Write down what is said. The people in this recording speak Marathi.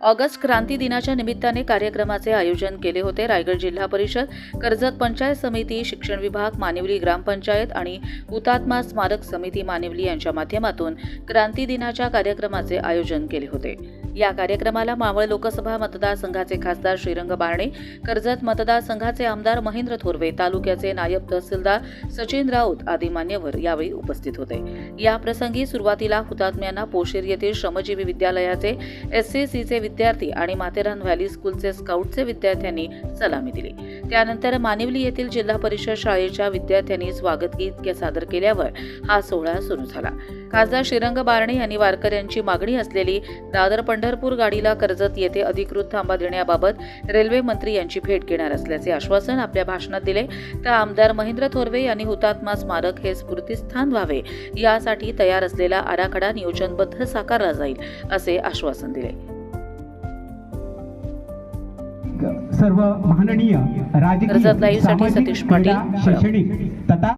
ऑगस्ट क्रांती दिनाच्या निमित्ताने कार्यक्रमाचे आयोजन केले होते. रायगड जिल्हा परिषद कर्जत पंचायत समिती शिक्षण विभाग मानिवली ग्रामपंचायत आणि हुतात्मा स्मारक समिती मानिवली यांच्या माध्यमातून क्रांती दिनाच्या कार्यक्रमाचे आयोजन केले होते. या कार्यक्रमाला मावळ लोकसभा मतदारसंघाचे खासदार श्रीरंग बारणे कर्जत मतदारसंघाचे आमदार महेंद्र थोरवे तालुक्याचे नायब तहसीलदार सचिन राऊत आदी मान्यवर यावेळी उपस्थित होते. या प्रसंगी सुरुवातीला हुतात्म्यांना पोशेर येथील श्रमजीवी विद्यालयाचे एससीसीचे विद्यार्थी आणि माथेरान व्हॅली स्कूलचे स्काउटचे विद्यार्थ्यांनी सलामी दिली. त्यानंतर मानिवली येथील जिल्हा परिषद शाळेच्या विद्यार्थ्यांनी स्वागत गीत सादर केल्यावर हा सोहळा सुरू झाला. खासदार श्रीरंग बारणे यांनी वारकऱ्यांची मागणी असलेली दादर पंढरपूर गाडीला कर्जत येथे अधिकृत थांबा देण्याबाबत रेल्वे मंत्री यांची भेट घेणार असल्याचे आश्वासन आपल्या भाषणात दिले. तर आमदार महेंद्र थोरवे यांनी हुतात्मा स्मारक हे स्फूर्तीस्थान व्हावे यासाठी तयार असलेला आराखडा नियोजनबद्ध साकारला जाईल असे आश्वासन दिले. सर्व माननीय राजकीय सतीश पाटील, शैक्षणिक तथा